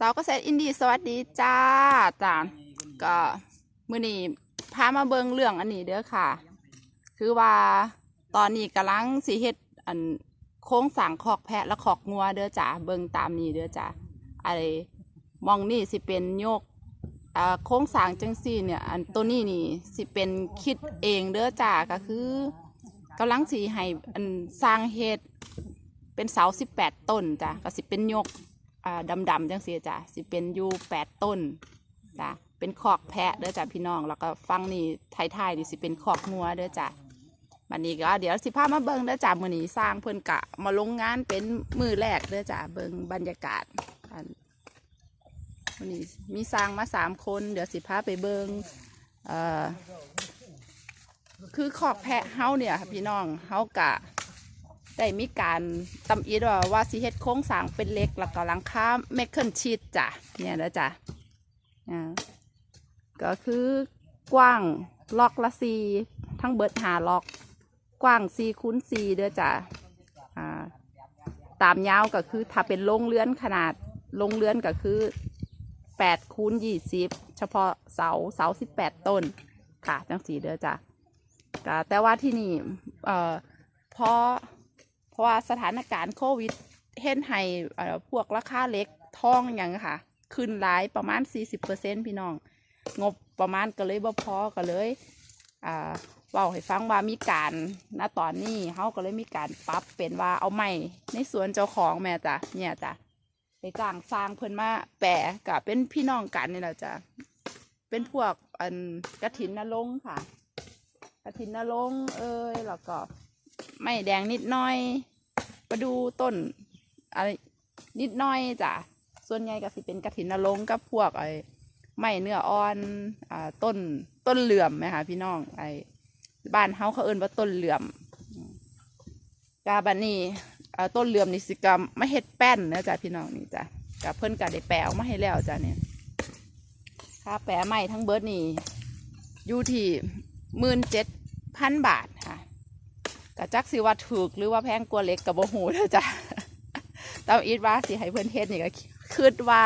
สาวเกษตรอินดีสวัสดีจ้าจ้าก็มือนี้พามาเบิงเรื่องอันนี้เด้อค่ะ คือว่าตอนนี้กำลังสิเฮ็ดอันโค้งสางคอกแพะและคอกงัวเด้อจ้าเบิงตามนี้เด้อจ้าอะไรมองนี่สิเป็นโยกอ่าโค้งสางจังซี่เนี่ย อันตัวนี้นี่สิเป็นคิดเองเด้อจ้าก็คือกำลังสิให้อันสร้างเฮ็ดเป็นเสาสิบแปดต้นจ้ะก็สิเป็นโยก อ่าดำจังเสียจ้ะสิเป็นอยู่แปดต้นจ้ะเป็นคอกแพะเด้อจ้ะพี่น้องแล้วก็ฟังนี่ท้ายๆนี่สิเป็นคอกงัวเด้อจ้ะบันนี้ก็เดี๋ยวสิพามาเบิ่งเด้อจ้ะมื้อนี้สร้างเพิ่นกะ มาลงงานเป็นมือแรกเด้อจ้ะเบิ่งบรรยากาศอันมือนี้มีสร้างมาสามคน เดี๋ยวสิพาไปเบิงเอ่อคือคอกแพะเฮาเนี่ยค่ะพี่น้องเฮากะ ได้มีการตำอีดว่าว่าสิเฮ็ดโค้งสางเป็นเล็กแล้วก็หลังคาเมคเคิลชีตจ้ะเนี่ยนะจ้ะอ่าก็คือกว้างล็อกละซีทั้งเบิดหาล็อก กว้างซีคูณซีเด้อจ้ะอ่าตามยาวก็คือถ้าเป็นโรงเรือนขนาดโรงเรือนก็คือแปดคูณยี่สิบเฉพาะเสาเสาสิบแปดต้นค่ะจังสีเด้อจ้ะแต่ว่าที่นี่เอ่อพอ ราะว่าสถานการณ์โควิดเห็นให้พวกราคาเล็กทองอย่างค่ะ ขึ้นหลายประมาณ 40%พี่น้อง งบประมาณก็เลยบ่พอก็เลยอ่าเว้าให้ฟังว่ามีการณตอนนี้เขาก็เลยมีการปรับเป็นว่าเอาไม้ในสวนเจ้าของแม่จ้ะเนี่ยจ้ะไปจ้างสร้างเพิ่นมาแปะกับเป็นพี่น้องกันนี่แหละจ้ะเป็นพวกอันกระถินนรงค่ะ กระถินนรงเอ้ยแล้วก็ ไม่แดงนิดหน้อยมาดูต้นอะไรนิดหน้อยจ้ะส่วนใหญ่ก็สิเป็นกระถินนรงกับพวกไอ้ไม้เนื้ออ่อนอ่าต้นต้นเหลื่อมไหมคะพี่น้องไอ้บ้านเฮาเขาเอิ้นว่าต้นเหลื่อมกาบันนี้อ่าต้นเหลื่อมนี่สิกรรมไม่เฮ็ดแป้นนะจ้ะพี่น้องนี่จ้ะกับเพิ่นก็ได้แปะออกมาให้แล้วจ้ะเนี่ยค่าแปะไม้ทั้งเบิร์ดนี่อยู่ที่หมื่นเจ็ดพันบาทค่ะ กะจักสิว่าถูกหรือว่าแพงกว่าเล็กกับโบหูเด้อจ้ะตามอีทว่าสิให้เพื่อนเฮ็ดนี่ก็คิดว่า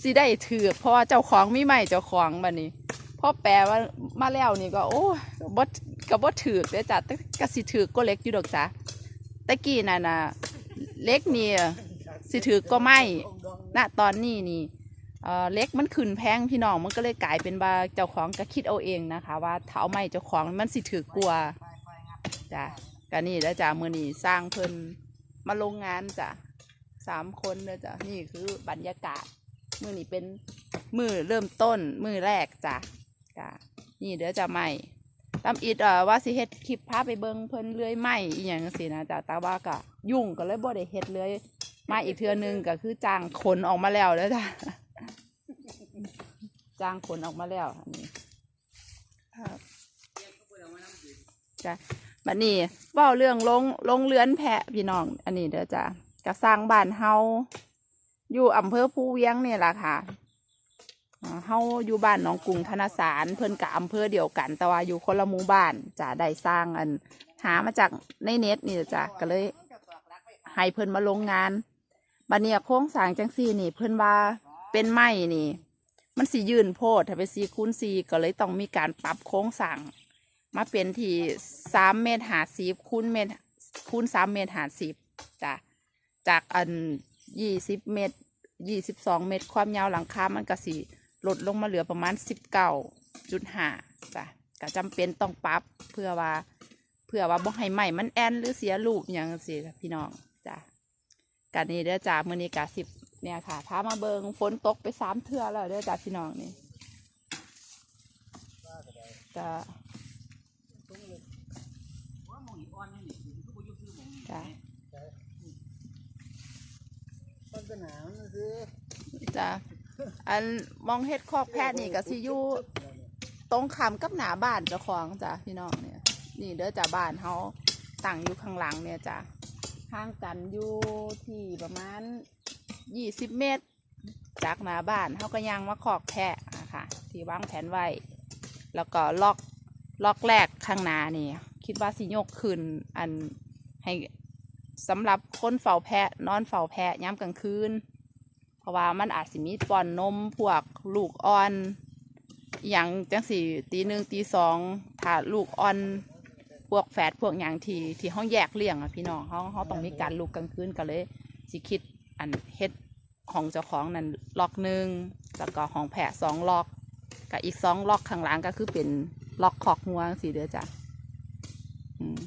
สิได้ถือเพราะว่าเจ้าของมีใหม่เจ้าของบัดนี้พอแปลว่ามาแล้วนี่ก็ โอ้บ่ก็บ่ถือเด้อจ้ะก็สิถือก็เล็กอยู่ดอกจ้ะตะกี้นั่นน่ะเล็กนี่สิถือก็ไม่ณตอนนี้นี่เล็กมันขึ้นแพงพี่น้องมันก็เลยกลายเป็นว่าเจ้าของก็คิดเอาเองนะคะ ว่าถ้าไม่เจ้าของมันสิถือกลัว จ้ะก็นี่แล้วจ้ะมือนี้สร้างเพิ่นมาลงงานจ้ะสามคนเลยจ้ะนี่คือบรรยากาศ มือนี้เป็นมือเริ่มต้นมือแรกจ้ะจ้ะนี่เดี๋ยวจะใหม่ตามอีดเอ่อว่าสิเฮ็ดคลิปพาไปเบิงเพิ่นเลื่อยไหมอีหยังสินะจ้ะแต่ว่าก็ยุ่งก็เลยบ่ได้เฮ็ดเลื่อยมาอีกเทื่อนึงก็คือจ้างขนออกมาแล้วแล้วจ้ะจ้างขนออกมาแล้วอันนี้ครับจ้ะ บัดนี้เว่าเรื่องลงลงเรือนแพะพี่น้อง อันนี้เด้อจ้ะกะสร้างบ้านเฮาอยู่อำเภอภูเวียงนี่แหละค่ะเฮาอยู่บ้านหนองกรุงธนสารเพิ่นกับอำเภอเดียวกัน แต่ว่าอยู่คนละหมู่บ้านจ้ะได้สร้างอัน หามาจากในเน็ตนี่จ้ะก็เลยให้เพิ่นมาลงงานบัดเนี้โค้งสางจังซี่นี่ เพิ่นว่าเป็นไม้นี่ มันสิยืนโพดถ้าไปซีคูณซีก็เลยต้องมีการปรับโค้งสาง มาเป็นที่สามเมตรหาสิบคูณเมตรคูณสามเมตรหาสิบจ้ะจากอันยี่สิบเมตรยี่สิบสองเมตร ความยาวหลังคา มันก็สิลดลงมาเหลือประมาณสิบเก้าจุดห้าจ้ะก็จำเป็นต้องปรับเพื่อว่า เพื่อว่าบ่ให้ไหม่มันแอนหรือเสียรูปอย่างสิพี่น้องจ้ะกันนี้เด้อจ้ามือนี้กะสิบเนี่ยค่ะพามาเบิงฝนตกไปสามเทื่อแล้วเด้อจ้าพี่น้องนี่จ้ะ จ้ะต้นกระหนาวนั่นคือจ้ะอันมองเฮ็ดคอกแพะนี่ก็สิอยู่ตรงขามกับหน้าบ้านเจ้าของจ้ะพี่น้องเนี่ย นี่เด้อจ้ะบ้านเฮาตั้งอยู่ข้างหลังเนี่ยจ้ะห่างกันอยู่ที่ประมาณยี่สิบเมตร จากหน้าบ้านเฮาก็ยังมาคอกแพะอะค่ะที่วางแผนไว้ แล้วก็ล็อกล็อกแรกข้างหน้านี่ คิดว่าสิยกขึ้นอันให้สำหรับคนเฝ้าแพะนอนเฝ้าแพะย้ำกลางคืน เพราะว่ามันอาจสิมีป้อนนมพวกลูกอ่อนอย่างจังสี่ตีหนึ่งตีสองถ้าลูกอ่อนพวกแฝดพวกอย่างที่ที่ห้องแยกเลี้ยงอะพี่น้องเขาเขาต้องมีการลูกกลางคืนก็เลยสิคิดอันเฮ็ดของเจ้าของนั่นล็อกหนึ่งแล้วก็ของแพะสองล็อกกับอีกสองล็อกข้างหลังก็คือเป็นล็อกขอกงัวสีเดือจ้ะอืม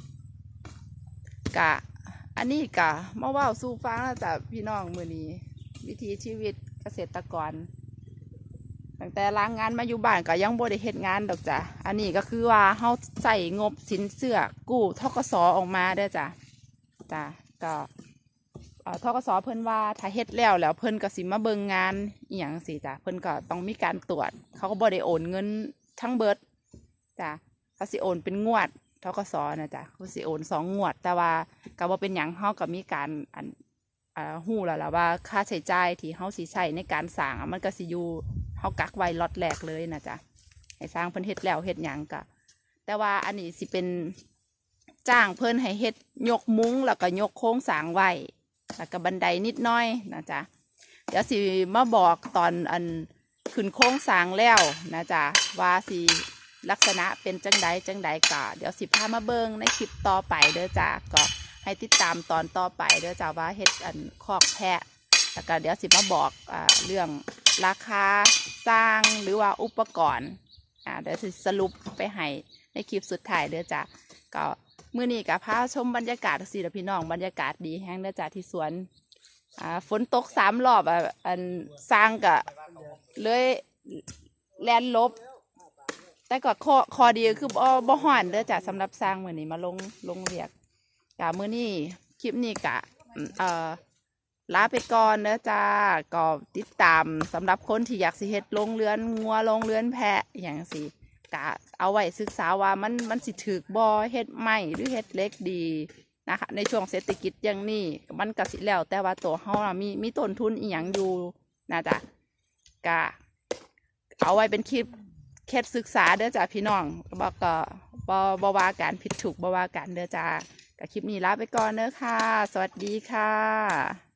กะ อันนี้กะมาเว่าสู่ฟังแล้วจ้ะพี่น้องมือนี้ วิถีชีวิตเกษตรกรตั้งแต่ล้างงานมาอยู่บ้านก็ยังบ่ได้เฮ็ดงานดอกจ้ะ อันนี้ก็คือว่าเฮาใส่งบสินเชื่อกู้ทกสออกมาเด้จ้ะจ้ะก็ท่อทกสเพิ่นว่าถ้าเฮ็ดแล้วแล้วเพิ่นก็สิมาเบิ่งงานอีหยังสิจ้ะเพิ่นก็ต้องมีการตรวจ เขาก็บ่ได้โอนเงินทั้งเบิดจ้ะเขาสิโอนเป็นงวด ทกสนะจ้ะเขาสิโอนสองงวด แต่ว่าก็บ่เป็นหยังเฮาก็มีการอันอ่าฮู้แล้วล่ะว่าค่าใช้จ่ายที่เฮาสิใช้ในการสร้างอะมันก็สิอยู่เฮากักไว้ล็อตแรกเลยนะจ๊ะให้สร้างเพิ่นเฮ็ดแล้วเฮ็ดหยังก็แต่ว่าอันนี้สิเป็นจ้างเพิ่นให้เฮ็ดยกมุ้งแล้วก็ยกโค้งสร้างไว้แล้วก็บันไดนิดน้อยนะจ๊ะเดี๋ยวสิมาบอกตอนอันขึ้นโค้งสร้างแล้วนะจ๊ะว่าสิ ลักษณะเป็นจังใดจังใดก็เดี๋ยวสิพามาเบิงในคลิปต่อไปเด้อจ้ะก็ให้ติดตามตอนต่อไปเด้อจ้าว่าเฮ็ดอันคอกแพะแล้วก็เดี๋ยวสิมาบอกอ่าเรื่องราคาสร้างหรือว่าอุปกรณ์อ่าเดี๋ยวสิสรุปไปให้ในคลิปสุดท้ายเด้อจ้าก็มื้อนี้ก็พาชมบรรยากาศสิละพี่น้องบรรยากาศดีแฮงเด้อจ้าที่สวนอ่าฝนตกสามรอบอะอันสร้างก็เลยแลนลบ แต่ก็ข้อข้อดีคือบ่บ่ฮ้อนเด้อจ้าสำหรับสร้างมือนี้มาลงลงเรียกกะมือนี้คลิปนี้กะเอ่อลาไปก่อนเนอจ้าก็ติดตามสำหรับคนที่อยากสิเฮ็ดโรงเรือนงัวโรงเรือนแพะอย่างสิกะเอาไว้ศึกษาว่ามันมันสิถือบอเฮ็ดไม่หรือเฮ็ดเล็กดีนะคะในช่วงเศรษฐกิจอย่างนี้มันก็สิแล้วแต่ว่าตัวเฮาน่ะมีมีต้นทุนอีหยังอยู่นะจ๊ะกะเอาไว้เป็นคลิป เคล็ดศึกษาเด้อจ้าพี่น้องบอกก็บอบว่าการผิดถูกบว่าการเด้อจ้ากับคลิปนี้ลาไปก่อนเนอะค่ะ สวัสดีค่ะ